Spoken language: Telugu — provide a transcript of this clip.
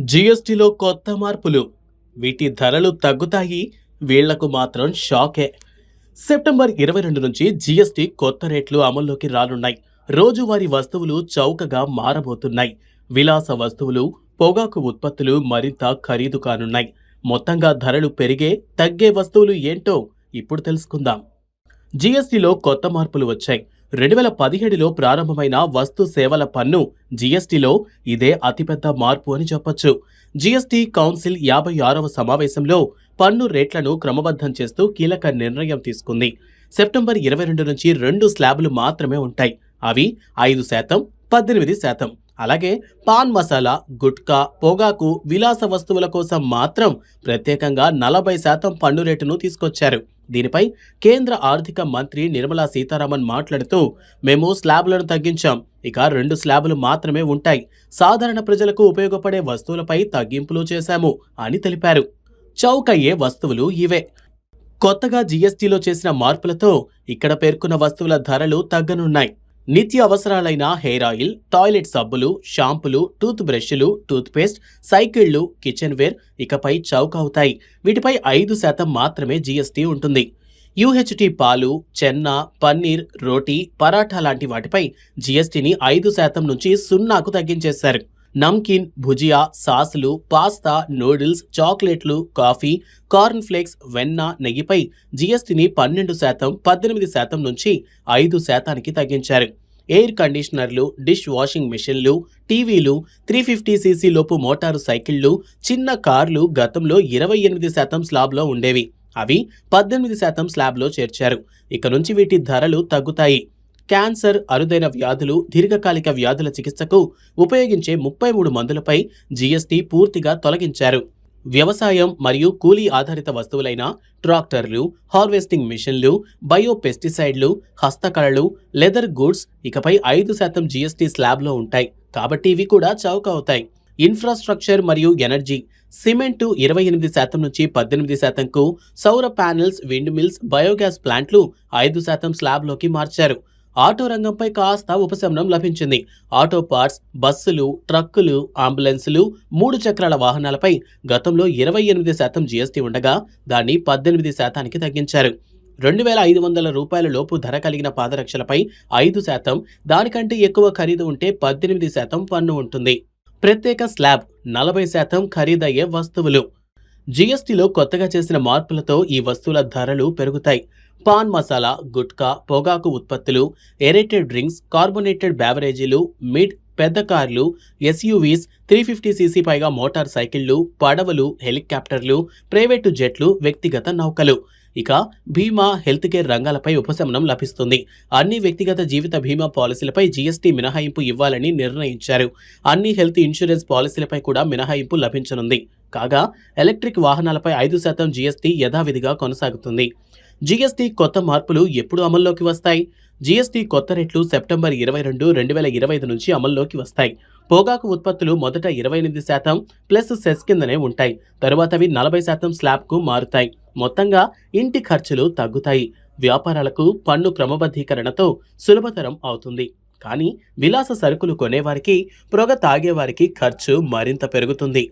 జీఎస్టీలో కొత్త మార్పులు. వీటి ధరలు తగ్గుతాయి. వీళ్ళకు మాత్రం షాకే. సెప్టెంబర్ ఇరవై రెండు నుంచి జీఎస్టీ కొత్త రేట్లు అమల్లోకి రానున్నాయి. రోజువారీ వస్తువులు చౌకగా మారబోతున్నాయి. విలాస వస్తువులు పొగాకు ఉత్పత్తులు మరింత ఖరీదు కానున్నాయి. మొత్తంగా ధరలు పెరిగే తగ్గే వస్తువులు ఏంటో ఇప్పుడు తెలుసుకుందాం. జీఎస్టీలో కొత్త మార్పులు వచ్చాయి. రెండు వేల పదిహేడులో ప్రారంభమైన వస్తు సేవల పన్ను జీఎస్టీలో ఇదే అతిపెద్ద మార్పు అని చెప్పొచ్చు. జీఎస్టీ కౌన్సిల్ యాభై ఆరవ సమావేశంలో పన్ను రేట్లను క్రమబద్ధం చేస్తూ కీలక నిర్ణయం తీసుకుంది. సెప్టెంబర్ ఇరవై రెండు నుంచి రెండు స్లాబులు మాత్రమే ఉంటాయి. అవి ఐదు శాతం పద్దెనిమిది శాతం. అలాగే పాన్ మసాలా గుట్కా పొగాకు విలాస వస్తువుల కోసం మాత్రం ప్రత్యేకంగా నలభై శాతం పన్ను రేటును తీసుకొచ్చారు. దీనిపై కేంద్ర ఆర్థిక మంత్రి నిర్మలా సీతారామన్ మాట్లాడుతూ మేము స్లాబ్లను తగ్గించాం. ఇక రెండు స్లాబులు మాత్రమే ఉంటాయి. సాధారణ ప్రజలకు ఉపయోగపడే వస్తువులపై తగ్గింపులు చేశాము అని తెలిపారు. చౌకయ్యే వస్తువులు ఇవే. కొత్తగా జీఎస్టీలో చేసిన మార్పులతో ఇక్కడ పేర్కొన్న వస్తువుల ధరలు తగ్గనున్నాయి. నిత్య అవసరాలైన హెయిర్ ఆయిల్ టాయిలెట్ సబ్బులు షాంపులు టూత్ బ్రష్లు టూత్ పేస్ట్ సైకిళ్ళు కిచెన్ వేర్ ఇకపై చౌక అవుతాయి వీటిపై ఐదు శాతం మాత్రమే జీఎస్టీ ఉంటుంది. యూహెచ్టి పాలు చెన్న పన్నీర్ రోటీ పరాఠా లాంటి వాటిపై జీఎస్టీని ఐదు శాతం నుంచి సున్నాకు తగ్గించేశారు. నమ్కిన్ భుజియా సాసులు పాస్తా నూడిల్స్ చాక్లెట్లు కాఫీ కార్న్ ఫ్లేక్స్ వెన్న నెయ్యిపై జీఎస్టీని పన్నెండు శాతం పద్దెనిమిది శాతం నుంచి ఐదు శాతానికి తగ్గించారు. ఎయిర్ కండిషనర్లు డిష్ వాషింగ్ మిషన్లు టీవీలు త్రీ ఫిఫ్టీ సీసీ లోపు మోటారు సైకిళ్ళు చిన్న కార్లు గతంలో ఇరవై ఎనిమిది శాతం స్లాబ్లో ఉండేవి. అవి పద్దెనిమిది శాతం స్లాబ్లో చేర్చారు. ఇక నుంచి వీటి ధరలు తగ్గుతాయి. క్యాన్సర్ అరుదైన వ్యాధులు దీర్ఘకాలిక వ్యాధుల చికిత్సకు ఉపయోగించే ముప్పై మూడు మందులపై జీఎస్టీ పూర్తిగా తొలగించారు. వ్యవసాయం మరియు కూలీ ఆధారిత వస్తువులైన ట్రాక్టర్లు హార్వెస్టింగ్ మిషన్లు బయో పెస్టిసైడ్లు హస్తకళలు లెదర్ గూడ్స్ ఇకపై ఐదు శాతం జీఎస్టీ స్లాబ్లో ఉంటాయి. కాబట్టి ఇవి కూడా చౌక అవుతాయి. ఇన్ఫ్రాస్ట్రక్చర్ మరియు ఎనర్జీ. సిమెంటు ఇరవై ఎనిమిది శాతం నుంచి పద్దెనిమిది శాతంకు సౌర ప్యానెల్స్ విండ్ మిల్స్ బయోగ్యాస్ ప్లాంట్లు ఐదు శాతం స్లాబ్లోకి మార్చారు. ఆటో రంగంపై కాస్త ఉపశమనం లభించింది. ఆటో పార్ట్స్ బస్సులు ట్రక్కులు అంబులెన్సులు మూడు చక్రాల వాహనాలపై గతంలో ఇరవై ఎనిమిది శాతం జీఎస్టీ ఉండగా దాన్ని పద్దెనిమిది శాతానికి తగ్గించారు. రెండు వేల ఐదు వందల రూపాయల లోపు ధర కలిగిన పాదరక్షలపై ఐదు శాతం దానికంటే ఎక్కువ ఖరీదు ఉంటే పద్దెనిమిది శాతం పన్ను ఉంటుంది. ప్రత్యేక స్లాబ్ నలభై శాతం ఖరీదయ్యే వస్తువులు. జీఎస్టీలో కొత్తగా చేసిన మార్పులతో ఈ వస్తువుల ధరలు పెరుగుతాయి. పాన్ మసాలా గుట్కా పొగాకు ఉత్పత్తులు ఎరేటెడ్ డ్రింక్స్ కార్బొనేటెడ్ బ్యావరేజీలు మిడ్ పెద్ద కార్లు ఎస్యూవీస్ త్రీ ఫిఫ్టీ సీసీ పైగా మోటార్ సైకిళ్ళు పడవలు హెలికాప్టర్లు ప్రైవేటు జెట్లు వ్యక్తిగత నౌకలు. ఇక బీమా హెల్త్ కేర్ రంగాలపై ఉపశమనం లభిస్తుంది. అన్ని వ్యక్తిగత జీవిత బీమా పాలసీలపై జీఎస్టీ మినహాయింపు ఇవ్వాలని నిర్ణయించారు. అన్ని హెల్త్ ఇన్సూరెన్స్ పాలసీలపై కూడా మినహాయింపు లభించనుంది. కాగా ఎలక్ట్రిక్ వాహనాలపై ఐదు శాతం జీఎస్టీ యథావిధిగా కొనసాగుతుంది. జీఎస్టీ కొత్త మార్పులు ఎప్పుడు అమల్లోకి వస్తాయి? జీఎస్టీ కొత్త రేట్లు సెప్టెంబర్ ఇరవై రెండు రెండు వేల ఇరవై ఐదు నుంచి అమల్లోకి వస్తాయి. పొగాకు ఉత్పత్తులు మొదట ఇరవై ఎనిమిది శాతం ప్లస్ సెస్ కిందనే ఉంటాయి. తరువాత అవి నలభై శాతం స్లాబ్కు మారుతాయి. మొత్తంగా ఇంటి ఖర్చులు తగ్గుతాయి. వ్యాపారాలకు పన్ను క్రమబద్ధీకరణతో సులభతరం అవుతుంది. కానీ విలాస సరుకులు కొనేవారికి పొగ తాగేవారికి ఖర్చు మరింత పెరుగుతుంది.